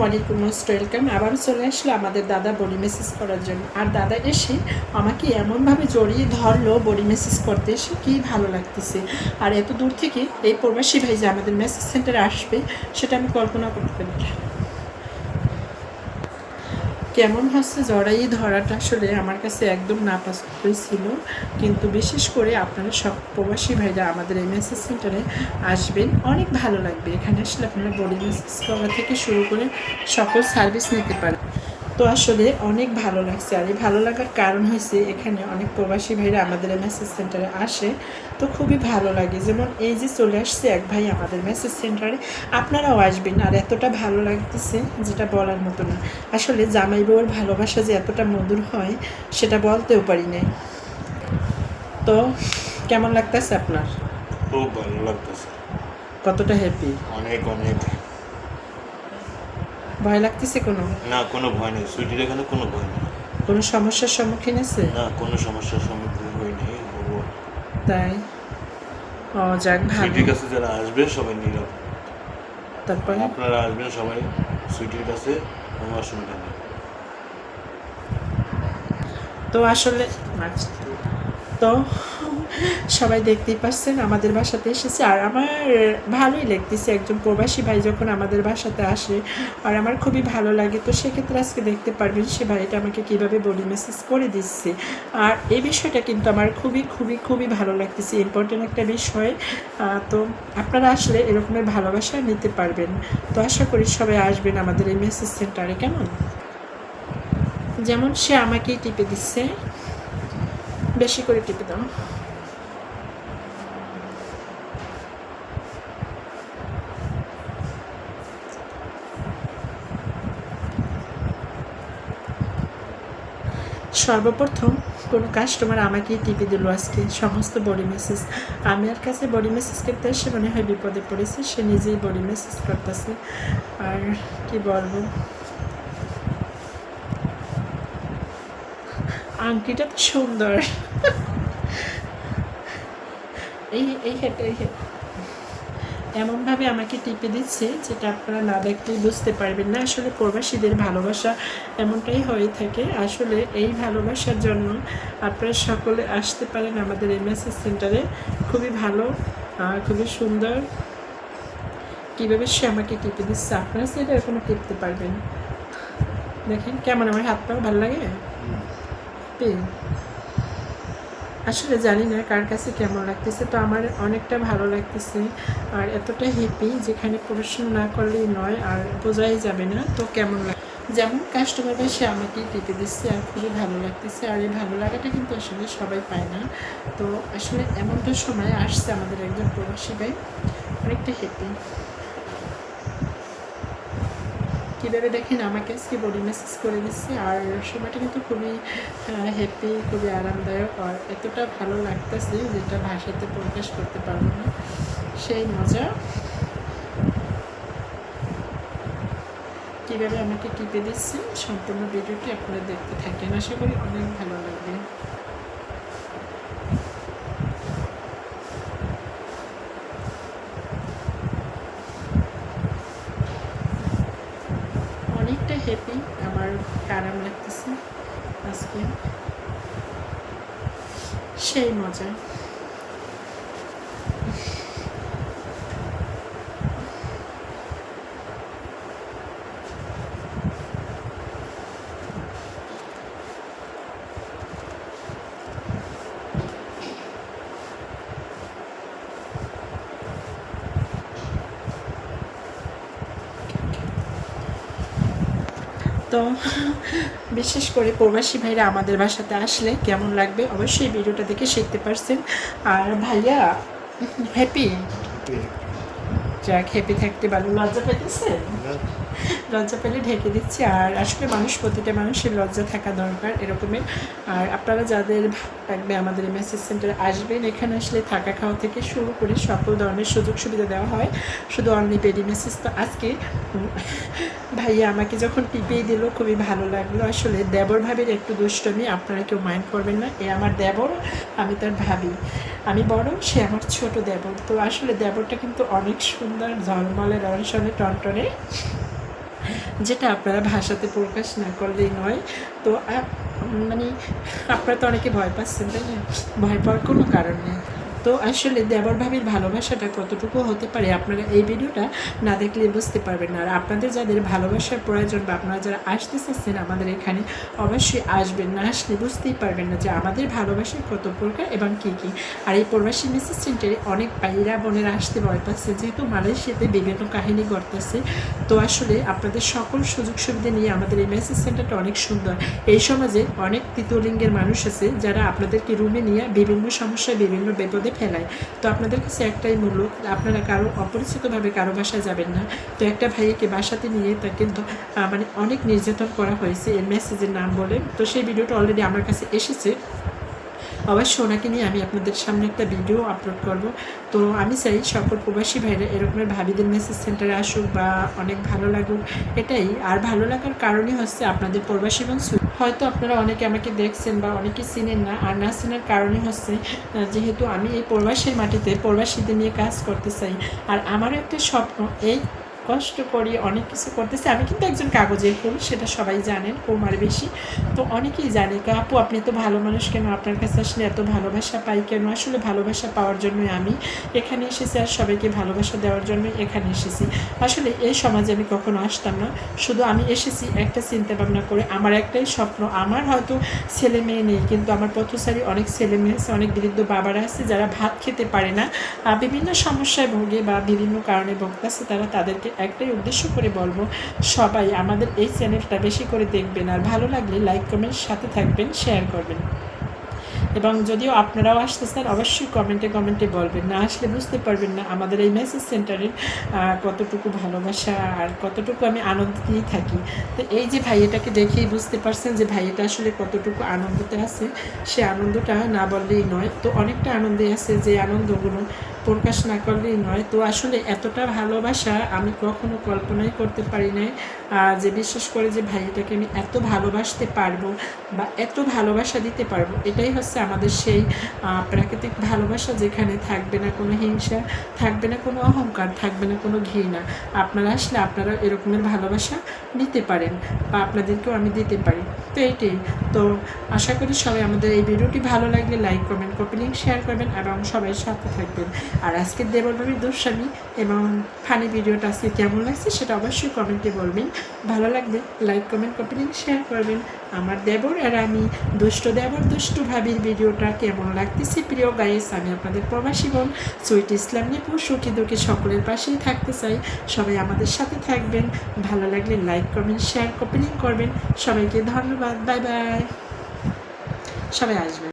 ওয়ালাইকুম most welcome আবারও চলে আসলো আমাদের দাদা বডি মেসেজ করার জন্য। আর দাদা এসে আমাকে এমনভাবে জড়িয়ে ধরলো বডি মেসেজ করতে এসে কী ভালো লাগতেছে। আর এত দূর থেকে এই প্রবাসী ভাই যে আমাদের মেসেজ সেন্টারে আসবে, সেটা আমি কল্পনা করতে পারি। কেমন হচ্ছে জড়াই ধরাটা আসলে আমার কাছে একদম নাপাসই ছিল। কিন্তু বিশেষ করে আপনারা সব প্রবাসী ভাইরা আমাদের এই মেসেজ সেন্টারে আসবেন। অনেক ভালো লাগবে। এখানে আসলে আপনারা বডি মেসেজ করা থেকে শুরু করে সকল সার্ভিস নিতে পারেন তো আসলে অনেক ভালো লাগছে। আর এই ভালো লাগার কারণ হয়েছে এখানে অনেক প্রবাসী ভাইরা আমাদের এই মেসেজ সেন্টারে আসে। তো খুবই ভালো লাগে। যেমন এই যে চলে আসছে এক ভাই আমাদের মেসেজ সেন্টারে আপনারাও আসবেন আর এতটা ভালো লাগতেছে যেটা বলার মতো না। আসলে জামাই বউয়ের ভালোবাসা যে এতটা মধুর হয় সেটা বলতেও পারি নাই। তো কেমন লাগতেছে আপনার? খুব ভালো লাগতেছে। কতটা হ্যাপি অনেক অনেক। ভয় লাগতেছে কোনো? না কোনো ভয় নেই। সুইটির এখানে কোনো ভয় নেই। কোনো সমস্যার সম্মুখীন আছে? না কোনো সমস্যার সম্মুখীন হই নেই হব। তাই? ও যাক ভালো। সুইটির কাছে যারা আসবে সবাই নিরাপদ তারপরে? আপনারা আসবেন সবাই সুইটির কাছে কোনো অসুবিধা নেই। তো আসলে আচ্ছা, তো সবাই দেখতেই পাচ্ছেন, আমাদের বাসাতে এসেছে। আর আমার ভালোই লাগতেছে, একজন প্রবাসী ভাই যখন আমাদের বাসাতে আসে, আর আমার খুবই ভালো লাগে। তো সেক্ষেত্রে আজকে দেখতে পারবেন সে ভাইটা আমাকে কীভাবে বডি মেসেজ করে দিচ্ছে। আর এই বিষয়টা কিন্তু আমার খুবই খুবই খুবই ভালো লাগতেছে ইম্পর্টেন্ট একটা বিষয়। তো আপনারা আসলে এরকমের ভালোবাসা নিতে পারবেন। তো আশা করি সবাই আসবেন আমাদের এই মেসেজ সেন্টারে, কেমন? যেমন সে আমাকেই টিপে দিচ্ছে। বেশি করে টিপে দাও। সর্বপ্রথম কোনো কাস্টমার আমাকেই টিপে দিল আজকে, সমস্ত বডি মেসেজ আমি আর কাছে বডি মেসেজ করতে এসে মনে হয় বিপদে পড়েছে, সে নিজেই বডি মেসেজ করতেছে। আর কি বলব? আংটিটা তো সুন্দর। এই এই হেঁট এই হেঁট। এমনভাবে আমাকে টিপে দিচ্ছে যেটা আপনারা না দেখলেই বুঝতে পারবেন না। আসলে প্রবাসীদের ভালোবাসা এমনটাই হয়ে থাকে। আসলে এই ভালোবাসার জন্য আপনারা সকলে আসতে পারেন আমাদের এমএসএস সেন্টারে। খুবই ভালো আর খুবই সুন্দর। কীভাবে সে আমাকে টিপে দিচ্ছে আপনারা সেটা এরকম টিপতে পারবেন। দেখেন কেমন আমার হাত পাও ভালো লাগে? আসলে জানি না কার কাছে কেমন লাগতেছে, তো আমার অনেকটা ভালো লাগতেছে। আর এতটা হ্যাপি যেখানে পড়াশোনা না করলেই নয় আর বোঝাই যাবে না, তো কেমন লাগে, যেমন কাস্টমার ভাই সে আমাকে টিপে দিচ্ছে আর খুবই ভালো লাগতেছে। আর এই ভালো লাগাটা কিন্তু আসলে সবাই পায় না। তো আসলে এমনটা সময় আসছে আমাদের একজন প্রবাসী ভাই, অনেকটা হ্যাপি কীভাবে দেখেন আমাকে আজকে বডি মেসেজ করে দিচ্ছে, আর সময়টা কিন্তু খুবই হ্যাপি খুবই আরামদায়ক, আর এতটা ভালো লাগতেছে যেটা ভাষাতে প্রকাশ করতে পারব না। সেই মজা। কীভাবে আমাকে টিপে দিচ্ছেন সম্পূর্ণ ভিডিওটি আপনারা দেখতে থাকেন। আশা করি অনেক ভালো লাগবে। হ্যাপি আমার আরাম লাগতেছে আজকে। সেই মজা তো বিশেষ করে প্রবাসী ভাইরা আমাদের বাসাতে আসলে কেমন লাগবে অবশ্যই ভিডিওটা দেখে শিখতে পারছেন। আর ভাইয়া হ্যাপি যাক হ্যাপি থাকতে ভালো লজ্জা পেতেছে লজ্জা পেলে ঢেকে দিচ্ছি। আর আসলে মানুষ, প্রতিটা মানুষের লজ্জা থাকা দরকার এরকমের। আর আপনারা যাদের লাগবে আমাদের মেসেজ সেন্টারে আসবেন, এখানে আসলে থাকা খাওয়া থেকে শুরু করে সকল ধরনের সুযোগ সুবিধা দেওয়া হয়। শুধু অনলি পেডি মেসেজ তো আজকে ভাইয়া আমাকে যখন টিপিয়ে দিল, খুবই ভালো লাগল। আসলে দেবর ভাবির একটু দুষ্টমি, আপনারা কেউ মাইন্ড করবেন না। এ আমার দেবর, আমি তার ভাবি। আমি বড় সে আমার ছোট দেবর। তো আসলে দেবরটা কিন্তু অনেক সুন্দর, ঝলমলে, রনসনে, টনটনে। যেটা আপনারা ভাষাতে প্রকাশ না করলেই নয়। তো মানে আপনারা তো অনেকে ভয় পাচ্ছেন, তাই না? ভয় পাওয়ার কোনো কারণ নেই। তো আসলে দেবর ভাবির ভালোবাসাটা কতটুকু হতে পারে আপনারা এই ভিডিওটা না দেখলে বুঝতে পারবেন না। আর আপনাদের যাদের ভালোবাসার প্রয়োজন বা আপনারা যারা আসতে চাচ্ছেন আমাদের এখানে অবশ্যই আসবেন, না আসলে বুঝতেই পারবেন না যে আমাদের ভালোবাসার কত প্রকার এবং কী কী। আর এই প্রবাসী মেসেজ সেন্টারে অনেক ভাইরা বোনেরা আসতে ভয় পাচ্ছে, যেহেতু মালয়েশিয়াতে বিভিন্ন কাহিনী ঘটতেছে। তো আসলে আপনাদের সকল সুযোগ সুবিধা নিয়ে আমাদের এই মেসেজ সেন্টারটা অনেক সুন্দর। এই সমাজে অনেক তৃতীয় লিঙ্গের মানুষ আছে যারা আপনাদেরকে রুমে নিয়ে বিভিন্ন সমস্যায়, বিভিন্ন বিপদে ফেলায়। তো আপনাদের কাছে একটাই মূল্য আপনারা কারও অপরিচিতভাবে কারও বাসায় যাবেন না। তো একটা ভাইকে বাসাতে নিয়ে তা কিন্তু মানে অনেক নির্যাতন করা হয়েছে এই মেসেজের নাম বলে। তো সেই ভিডিওটা অলরেডি আমার কাছে এসেছে। অবশ্য ওনাকে নিয়ে আমি আপনাদের সামনে একটা ভিডিও আপলোড করব। তো আমি চাই সকল প্রবাসী ভাইরা এরকমের ভাবিদের মেসেজ সেন্টারে আসুক বা অনেক ভালো লাগুক, এটাই। আর ভালো লাগার কারণই হচ্ছে আপনাদের প্রবাসী এবং হয়তো আপনারা অনেকে আমাকে দেখছেন বা অনেকে চিনেন না, আর না চেনার কারণে হচ্ছে যেহেতু আমি এই প্রবাসীর মাটিতে প্রবাসীদের নিয়ে কাজ করতে চাই। আর আমারও একটা স্বপ্ন, এই কষ্ট করি অনেক কিছু করতেছি। আমি কিন্তু একজন কাগজের ফুল, সেটা সবাই জানেন কৌমার বেশি। তো অনেকেই জানে আপু, আপনি তো ভালো মানুষ কেন? আপনার কাছে আসলে এত ভালোবাসা পাই কেন? আসলে ভালোবাসা পাওয়ার জন্যই আমি এখানে এসেছি আর সবাইকে ভালোবাসা দেওয়ার জন্যই এখানে এসেছি। আসলে এই সমাজে আমি কখনো আসতাম না। শুধু আমি এসেছি একটা চিন্তা ভাবনা করে। আমার একটাই স্বপ্ন, আমার হয়তো ছেলে মেয়ে নেই, কিন্তু আমার পথচারী অনেক ছেলে মেয়ে আছে, অনেক বৃদ্ধ বাবারা আছে, যারা ভাত খেতে পারে না। বিভিন্ন সমস্যায় ভোগে বা বিভিন্ন কারণে ভোগতেছে, তারা তাদেরকে একটাই উদ্দেশ্য করে বলব, সবাই আমাদের এই চ্যানেলটা বেশি করে দেখবেন আর ভালো লাগলে লাইক কমেন্ট সাথে থাকবেন শেয়ার করবেন। এবং যদিও আপনারাও আসতে চান অবশ্যই কমেন্টে কমেন্টে বলবেন। না আসলে বুঝতে পারবেন না আমাদের এই মেসেজ সেন্টারের কতটুকু ভালোবাসা আর কতটুকু আমি আনন্দ দিয়ে থাকি। তো এই যে ভাইয়েটাকে দেখেই বুঝতে পারছেন যে ভাইয়েটা আসলে কতটুকু আনন্দতে আছে, সে আনন্দটা না বললেই নয়। তো অনেকটা আনন্দে আছে যে আনন্দগুলো প্রকাশ না করলেই নয়। তো আসলে এতটা ভালোবাসা আমি কখনো কল্পনাই করতে পারি নাই যে বিশেষ করে যে ভাইটাকে আমি এত ভালোবাসতে পারব বা এত ভালোবাসা দিতে পারব। এটাই হচ্ছে আমাদের সেই প্রাকৃতিক ভালোবাসা যেখানে থাকবে না কোনো হিংসা, থাকবে না কোনো অহংকার, থাকবে না কোনো ঘৃণা। আপনারা আসলে আপনারা এরকমের ভালোবাসা নিতে পারেন বা আপনাদেরকেও আমি দিতে পারি। তো এইটাই তো আশা করি সবাই আমাদের এই ভিডিওটি ভালো লাগলে like comment copy link share করবেন এবং সবাই সাথে থাকবেন। আর আজকের দেবরবাবীর দুঃস্বামী এবং ফানি ভিডিওটা আজকে কেমন লাগছে সেটা অবশ্যই কমেন্টে বলবেন। ভালো লাগবে like comment copy link share করবেন। আমার দেবর আর আমি দুষ্ট দেবর, দুষ্টু ভাবির ভিডিওটা কেমন লাগতেছে? প্রিয় গাইস আমি আপনাদের প্রবাসী বোন, সুইট ইসলাম নিপু, সুখী দুঃখী সকলের পাশেই থাকতে চাই। সবাই আমাদের সাথে থাকবেন। ভালো লাগলে like comment share copy link করবেন। সবাইকে ধন্যবাদ। বাই বাই সবাই আসবেন